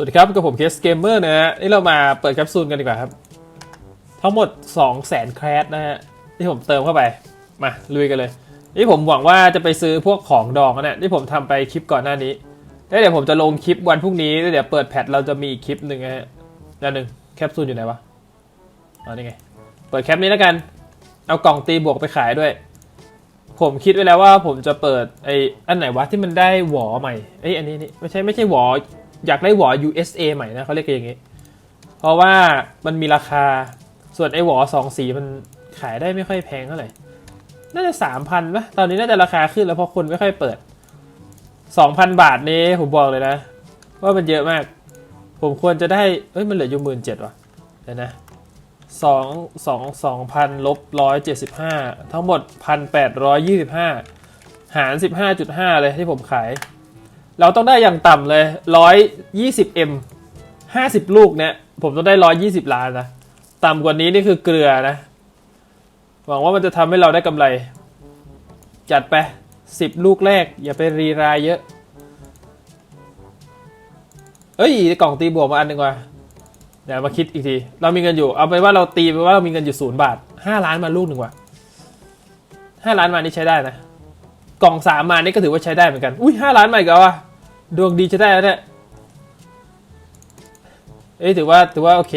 สวัสดีครับกับผมเคสเกมเมอร์นะฮะนี่เรามาเปิดแคปซูลกันดีกว่าครับ ทั้งหมด 2 0 0 0 0 0แครดนะฮะที่ผมเติมเข้าไป มาลุยกันเลยนี่ผมหวังว่าจะไปซื้อพวกของดองนะเนี่ยที่ผมทำไปคลิปก่อนหน้านี้แล้วเดี๋ยวผมจะลงคลิปวันพรุ่งนี้แล้วเดี๋ยวเปิดแพทเราจะมีอีกคลิปหนึ่งนะฮะนั่นหนึ่งแคปซูลอยู่ไหนวะอ๋อนี่ไงเปิดแคปนี้แล้วกัน เอากล่องตีบวกไปขายด้วย ผมคิดไว้แล้วว่าผมจะเปิดไอ้อันไหนวะที่มันได้หวอใหม่ไอ้อันนี้นี่ไม่ใช่ไม่ใช่หวอ อยากได้หวอ USA ใหม่นะเขาเรียกกันอย่างงี้ เพราะว่ามันมีราคาส่วนไอ้หวอสองสีมันขายได้ไม่ค่อยแพงเท่าไหร่ น่าจะสามพันปะตอนนี้น่าจะราคาขึ้นแล้วเพราะคนไม่ค่อยเปิดสองพันบาทนี้ผมบอกเลยนะ ว่ามันเยอะมาก ผมควรจะได้เอ้ยมันเหลืออยู่หมื่นเจ็ดว่ะเดี๋ยวนะสองสองสองพันลบร้อยเจ็ดสิบห้าทั้งหมดพันแปดร้อยยี่สิบห้าหารสิบห้าจุดห้าเลยที่ผมขาย เราต้องได้อย่างต่ำเลยร้อยยี่สิบเอ็มห้าสิบลูกเนี่ย ผมต้องได้ร้อยยี่สิบล้านนะ ต่ำกว่านี้นี่คือเกลือนะ หวังว่ามันจะทำให้เราได้กำไร จัดไปสิบลูกแรก อย่าไปรีรายเยอะ เอ้ย กล่องตีบวกมาอันหนึ่งว่ะเดี๋ยวมาคิดอีกที เรามีเงินอยู่ เอาไปว่าเราตีไปว่าเรามีเงินอยู่ศูนย์บาทห้าล้านมาลูกหนึ่งว่ะห้าล้านมานี่ใช้ได้นะกล่องสามมานี่ก็ถือว่าใช้ได้เหมือนกัน อุ้ยห้าล้านมาอีกแล้วว่ะ ดวงดีใช้ได้แล้วเนี่ยเอ้ยถือว่าถือว่าโอเค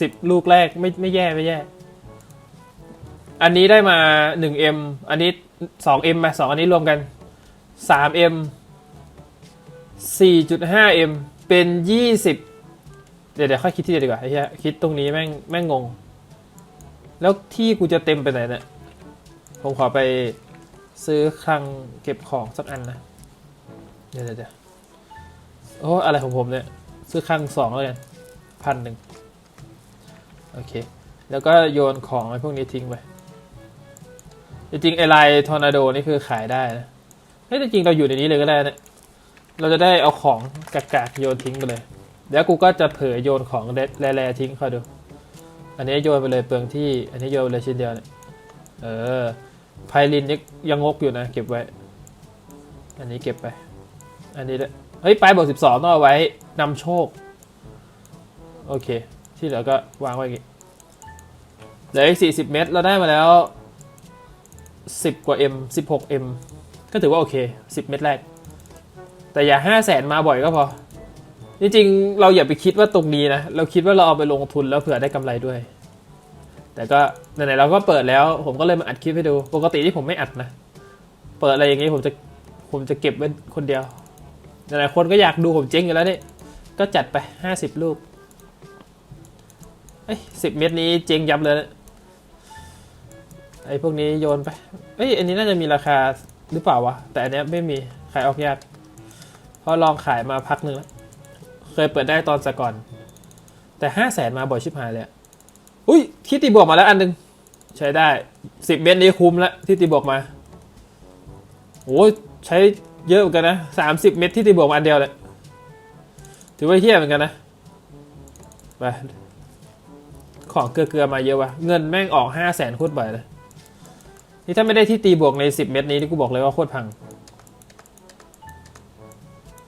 สิบลูกแรกไม่ไม่แย่ไม่แย่ อันนี้ได้มา 1M อันนี้ 2M มมา2อันนี้รวมกัน 3M 4.5M เอ็มเป็น20เดี๋ยวเดี๋ยวค่อยคิดที่เดียวดีกว่าไอ้เหี้ยคิดตรงนี้แม่งแม่งงง แล้วที่กูจะเต็มไปไหนเนี่ยผมขอไปซื้อคลังเก็บของสักอันนะ เดี๋ยวเดี๋ยว โอ้อะไรของผมเนี่ยซื้อคลังสองแล้วกันพันหนึ่งโอเค แล้วก็โยนของไอ้พวกนี้ทิ้งไป จริงๆไอไลทอร์นาโดนี่คือขายได้นะเฮ้ยจริงๆเราอยู่ในนี้เลยก็ได้นะเราจะได้เอาของกากๆโยนทิ้งไปเลยเดี๋ยวกูก็จะเผยโยนของแร่ๆทิ้งคอยดู อันนี้โยนไปเลยเปลืองที่ อันนี้โยนไปเลยชิ้นเดียวเนี่ย เออไพลินยังงกอยู่นะ เก็บไว้ อันนี้เก็บไป อันนี้ด้วย เฮ้ยปลายบวกสิบสองต้องเอาไว้นำโชค โอเค ที่เหลือก็วางไว้อย่างงี้เหลืออีกสี่สิบเมตร เราได้มาแล้วสิบกว่า M สิบหก M ก็ถือว่าโอเคสิบเม็ดแรก แต่อย่าห้าแสนมาบ่อยก็พอ จริงๆ เราอย่าไปคิดว่าตรงนี้นะ เราคิดว่าเราเอาไปลงทุนแล้วเผื่อได้กำไรด้วย แต่ก็ไหนๆเราก็เปิดแล้ว ผมก็เลยมาอัดคลิปให้ดู ปกติที่ผมไม่อัดนะ เปิดอะไรอย่างงี้ผมจะผมจะเก็บไว้คนเดียว หลายๆคนก็อยากดูผมเจ๊งอยู่แล้วนี่ก็จัดไปห้าสิบลูกเอ้ยสิบเม็ดนี้เจ๊งยับเลยนะไอ้พวกนี้โยนไปเอ้ยอันนี้น่าจะมีราคาหรือเปล่าวะ แต่อันเนี้ยไม่มีขายออกยากเพราะลองขายมาพักหนึ่งแล้ว เคยเปิดได้ตอนสก่อน แต่ห้าแสนมาบ่อยชิบหายเลยอุ้ยที่ตีบวกมาแล้วอันหนึ่งใช้ได้สิบเมตรนี้คุ้มแล้วที่ตีบวกมาโอ้ใช้ เยอะเหมือนกันนะสามสิบเมตรที่ตีบวกมาอันเดียวเลยถือว่าเฮี้ยเหมือนกันนะไปของเกลือๆมาเยอะวะเงินแม่งออกห้าแสนโคตรบ่อยเลยนี่ถ้าไม่ได้ที่ตีบวกในสิบเม็ดนี้ที่กูบอกเลยว่าโคตรพัง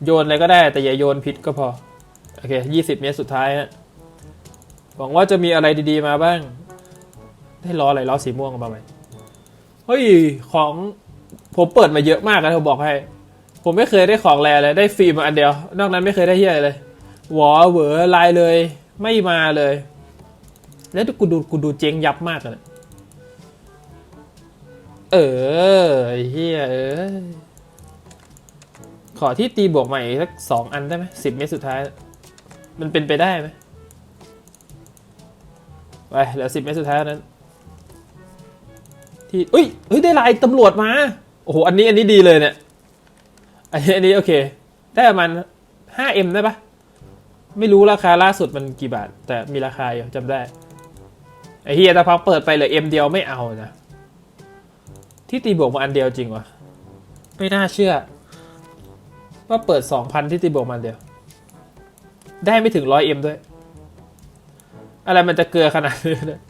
โยนอะไรก็ได้แต่อย่าโยนผิดก็พอ โอเคยี่สิบเมตรสุดท้ายฮะหวังว่าจะมีอะไรดีๆมาบ้าง ได้ล้ออะไรล้อสีม่วงมาไหมเฮ้ยของผมเปิดมาเยอะมากนะผมบอกให้ ผมไม่เคยได้ของแรเลยได้ฟรีมาอันเดียว นอกนั้นไม่เคยได้เฮียอะไรเลย หวอเหวอลายเลย ไม่มาเลย แล้วกูดูกูดูเจ๊งยับมากเลยเออเฮียเออขอที่ตีบวกใหม่สักสองอันได้ไหมสิบเมตรสุดท้าย มันเป็นไปได้ไหมไปเหลือสิบเมตรสุดท้ายนั้น ที่เอ้ยเฮ้ยได้ลายตำรวจมา โอ้โห อันนี้อันนี้ดีเลยเนี่ย อันนี้อันนี้โอเค ได้ประมาณ 5M ได้ปะไม่รู้ราคาล่าสุดมันกี่บาท แต่มีราคาอยู่จำได้ ไอ้เฮียแต่พอเปิดไปเหลือเอ็มเดียวไม่เอานะ ที่ตีบวกมาอันเดียวจริงวะ ไม่น่าเชื่อ ว่าเปิดสองพันที่ตีบวกมาอันเดียว ได้ไม่ถึงร้อยเอ็มด้วย อะไรมันจะเกลือขนาดนี้เนี่ย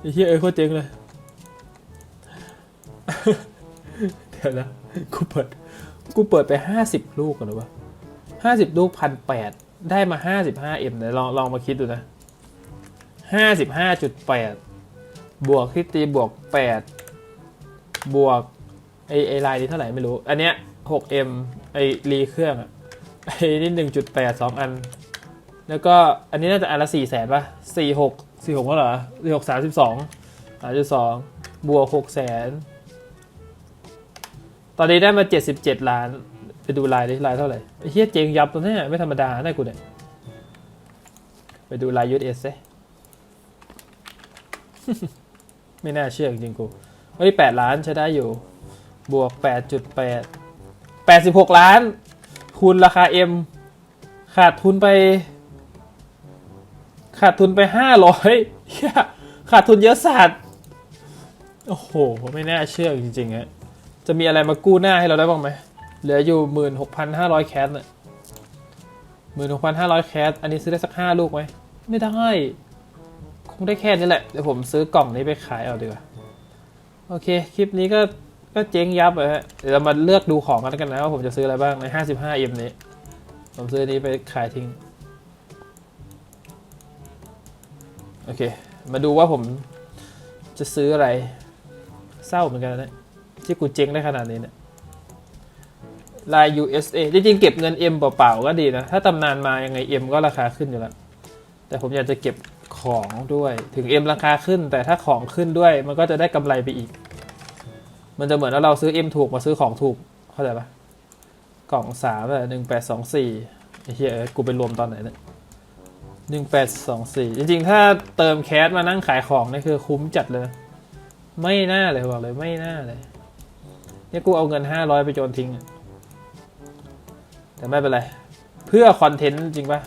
ไอ้เฮียเอ้ยโคตรเจ๋งเลย เดี๋ยวนะกูเปิด กูเปิดไปห้าสิบลูกก่อนหรือวะห้าสิบลูกพันแปดได้มา 55M เดี๋ยลองลองมาคิดดูนะ55.8บวกที่ตีบวก8บวกไอไอลายนี้เท่าไหร่ไม่รู้ อันเนี้ย 6M ไอรีเครื่องอะไอนี่1.8 2อัน แล้วก็อันนี้น่าจะอันละ4แสนป่ะ46 46ก็เหรอ46 32 32บวก6แสน ตอนนี้ได้มา 77 ล้าน ไปดูลายดิลายเท่าไหร่เฮียเจงยับตัวเนี้ยไม่ธรรมดาได้กูเนี่ย ไปดูลายยูเอสเซไม่น่าเชื่อจริงกูเฮ้ย8ล้านใช้ได้อยู่ บวก 8.8 86 ล้าน คูณราคา M ขาดทุนไป ขาดทุนไป 500เหี้ยขาดทุนเยอะสัตว์โอ้โห ไม่น่าเชื่อจริงๆฮะ จะมีอะไรมากู้หน้าให้เราได้บ้างไหม เหลืออยู่16,500แคสน่ะ16,500แคส อันนี้ซื้อได้สัก5ลูกไหม ไม่ได้ คงได้แค่นี้แหละ เดี๋ยวผมซื้อกล่องนี้ไปขายเอาดีกว่า โอเค คลิปนี้ก็ก็เจ๊งยับเลยฮะ เดี๋ยวเรามาเลือกดูของกันแล้วกันนะว่าผมจะซื้ออะไรบ้างใน 55M นี้ ผมซื้อนนี้ไปขายทิ้ง โอเค มาดูว่าผมจะซื้ออะไร เศร้าเหมือนกันนะ ที่กูเจ๊งได้ขนาดนี้เนี่ยลาย USA จริงๆเก็บเงิน M เปล่าๆก็ดีนะ ถ้าตำนานมายังไง M ก็ราคาขึ้นอยู่แล้ว แต่ผมอยากจะเก็บของด้วย ถึง M ราคาขึ้น แต่ถ้าของขึ้นด้วย มันก็จะได้กำไรไปอีก มันจะเหมือนว่าเราซื้อ M ถูกมาซื้อของถูก เข้าใจปะกล่องสามอะหนึ่งแปดสองสี่ไอ้เหี้ยกูไปรวมตอนไหนเนี่ยหนึ่งแปดสองสี่จริงๆ ถ้าเติมแคสมานั่งขายของนี่คือคุ้มจัดเลย ไม่น่าเลยบอกเลยไม่น่าเลย เนี่ยกูเอาเงินห้าร้อยไปโจนทิ้ง แต่ไม่เป็นไร เพื่อคอนเทนต์จริงปะ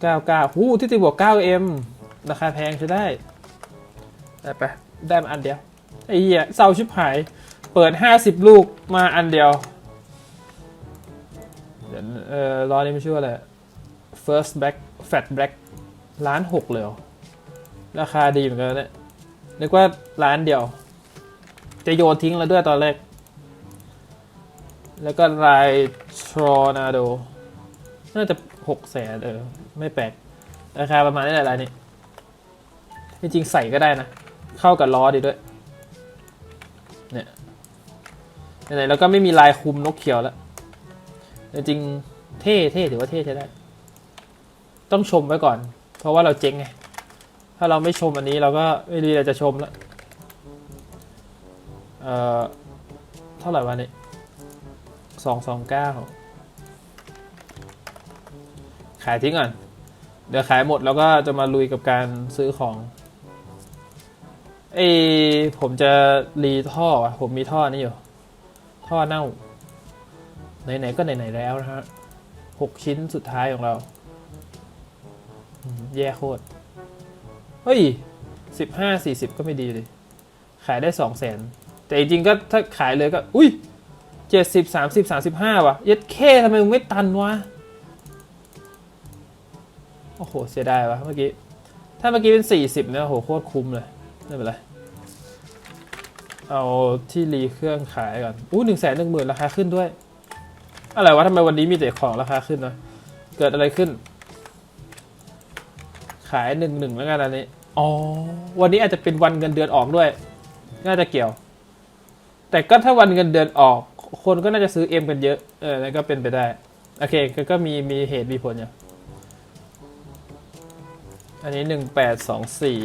เก้าเก้าหูที่ตีบวกเก้าเอ็มราคาแพงใช้ได้ ได้ไป ได้มาอันเดียว ไอ้เหี้ยเศร้าชิบหาย เปิดห้าสิบลูกมาอันเดียวเดี๋ยวเอ่อรอนี้ไม่ชื่อว่าอะไร first black fat black ล้านหกเลยเหรอราคาดีเหมือนกันเนี่ยนึกว่าล้านเดียว จะโยนทิ้งแล้วด้วยตอนแรก แล้วก็ลายทรอนาโด น่าจะหกแสนเออ ไม่แปลก ราคาประมาณนี้แหละลายนี้ จริงๆใส่ก็ได้นะ เข้ากับล้อดีด้วย เนี่ยไหนๆแล้วก็ไม่มีลายคุมนกเขียวแล้ว จริงเท่เท่ถือว่าเท่ใช้ได้ ต้องชมไว้ก่อน เพราะว่าเราเจ๊งไง ถ้าเราไม่ชมอันนี้เราก็ไม่รีเราจะชมแล้ว เอ่อ เท่าไหร่วะเนี่ยสองสองเก้าขายทิ้งก่อน เดี๋ยวขายหมดแล้วก็จะมาลุยกับการซื้อของเอผมจะรีท่อว่ะ ผมมีท่อนี้อยู่ ท่อเน่า ไหนๆก็ไหนๆแล้วนะฮะหกชิ้นสุดท้ายของเรา แย่โคตร เฮ้ยสิบห้าสี่สิบก็ไม่ดีเลย ขายได้สองแสน แต่จริงๆก็ถ้าขายเลยก็ อุ้ยเจ็ดสิบสามสิบสามสิบห้าว่ะเย็ดเคทำไมมึงไม่ตันวะ โอ้โห เสียดายวะเมื่อกี้ ถ้าเมื่อกี้เป็นสี่สิบเนี่ยโอ้โห โคตรคุ้มเลย ไม่เป็นไร เอาที่รีเครื่องขายก่อนอู้หนึ่งแสนหนึ่งหมื่นราคาขึ้นด้วย อะไรวะทำไมวันนี้มีแต่ของราคาขึ้นนะเกิดอะไรขึ้น ขายหนึ่งหนึ่งแล้วกันอันนี้ อ๋อ วันนี้อาจจะเป็นวันเงินเดือนออกด้วย น่าจะเกี่ยว แต่ก็ถ้าวันเงินเดือนออก คนก็น่าจะซื้อเอ็มกันเยอะ เออนั่นก็เป็นไปได้ โอเคก็ก็มีมีเหตุมีผลอยู่อันนี้หนึ่งแปดสองสี่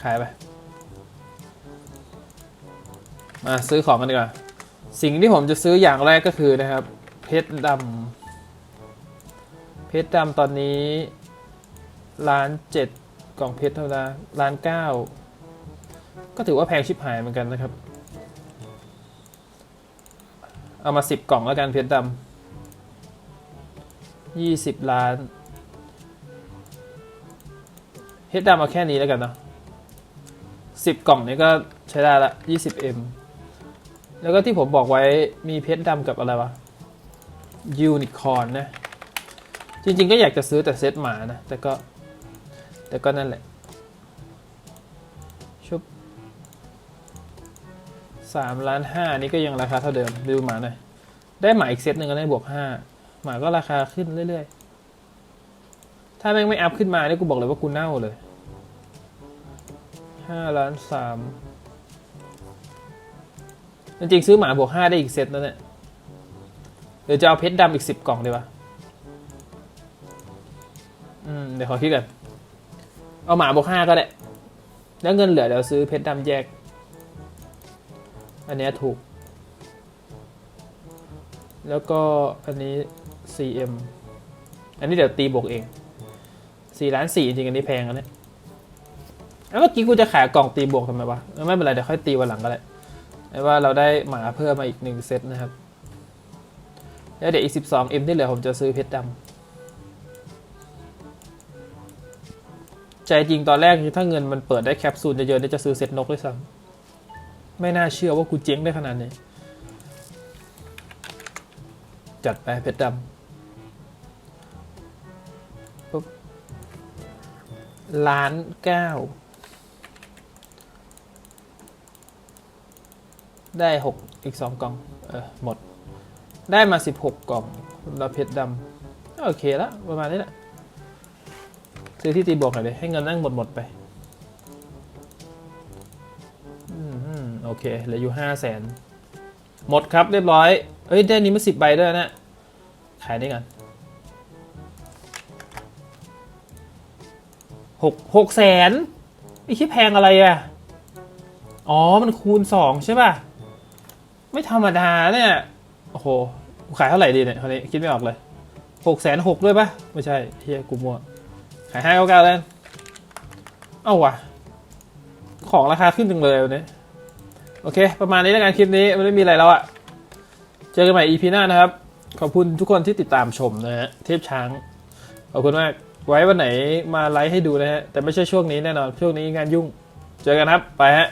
ขายไป มาซื้อของกันดีกว่า สิ่งที่ผมจะซื้ออย่างแรกก็คือนะครับ เพชรดำเพชรดำตอนนี้ล้านเจ็ด กล่องเพชรธรรมดาล้านเก้าก็ถือว่าแพงชิบหายเหมือนกันนะครับ เอามาสิบกล่องแล้วกันเพชรดำยี่สิบล้าน เพชรดำเอาแค่นี้แล้วกันเนาะสิบกล่องนี้ก็ใช้ได้ละยี่สิบเอ็มแล้วก็ที่ผมบอกไว้มีเพชรดำกับอะไรวะยูนิคอร์นนะ จริงๆก็อยากจะซื้อแต่เซตหมานะ แต่ก็ แต่ก็นั่นแหละ ชุบสามล้านห้านี่ก็ยังราคาเท่าเดิมดูหมาหน่อย ได้หมาอีกเซตหนึ่งก็ได้บวกห้าหมาก็ราคาขึ้นเรื่อยๆ ถ้าแม่งไม่อัพขึ้นมาเนี่ยกูบอกเลยว่ากูเน่าเลยห้าล้านสามจริงๆซื้อหมาบวกห้าได้อีกเซตนั่นแหละเดี๋ยวจะเอาเพชรดำอีกสิบกล่องดีวะอืม เดี๋ยวขอคิดกัน เอาหมาบวกห้าก็ได้แล้วเงินเหลือเดี๋ยวซื้อเพชรดำแยก อันนี้ถูก แล้วก็อันนี้ CM อันนี้เดี๋ยวตีบวกเอง4ล้าน4จริงๆอันนี้แพงอันนี้แล้วเมื่อกี้กูจะขายกล่องตีบวกทำไมวะไม่เป็นไรเดี๋ยวค่อยตีวันหลังก็ได้แต่ว่าเราได้หมาเพิ่มมาอีกหนึ่งเซตนะครับ แล้วเดี๋ยวอีก 12M ที่เหลือผมจะซื้อเพชรดำ ใจจริงตอนแรกถ้าเงินมันเปิดได้แคปซูลเยอะๆเนี่ยจะซื้อเซตนกด้วยซ้ำไม่น่าเชื่อว่ากูเจ๊งได้ขนาดนี้ จัดไปเพชรดำปุ๊บล้านเก้าได้หกอีกสองกล่อง เออ หมด ได้มาสิบหกกล่องแล้วเพชรดำโอเคแล้วประมาณนี้แหละ ซื้อที่ตีบวกหน่อยเลยให้เงินนั่งหมดหมดไปอืมโอเคเหลืออยู่ห้าแสนหมดครับเรียบร้อย เอ้ย ได้นี้มาสิบใบด้วยนะ ขายได้กันหกหกแสนไอ้คิดแพงอะไรอะ อ๋อ มันคูณสองใช่ป่ะ ไม่ธรรมดาเนี่ย โอ้โห ขายเท่าไหร่ดีเนี่ยคราวนี้คิดไม่ออกเลยหกแสนหกด้วยป่ะ ไม่ใช่เฮียกูมั่ว ขายห้าเก้าเก้าแล้วเอ้าวะของราคาขึ้นจังเลยวันนี้ โอเค ประมาณนี้แล้วกันคลิปนี้มันไม่มีอะไรแล้วอะเจอกันใหม่ EP หน้านะครับ ขอบคุณทุกคนที่ติดตามชมนะฮะเทพช้าง ขอบคุณมาก ไว้วันไหนมาไลฟ์ให้ดูนะฮะ แต่ไม่ใช่ช่วงนี้แน่นอน ช่วงนี้งานยุ่ง เจอกันครับ ไปฮะ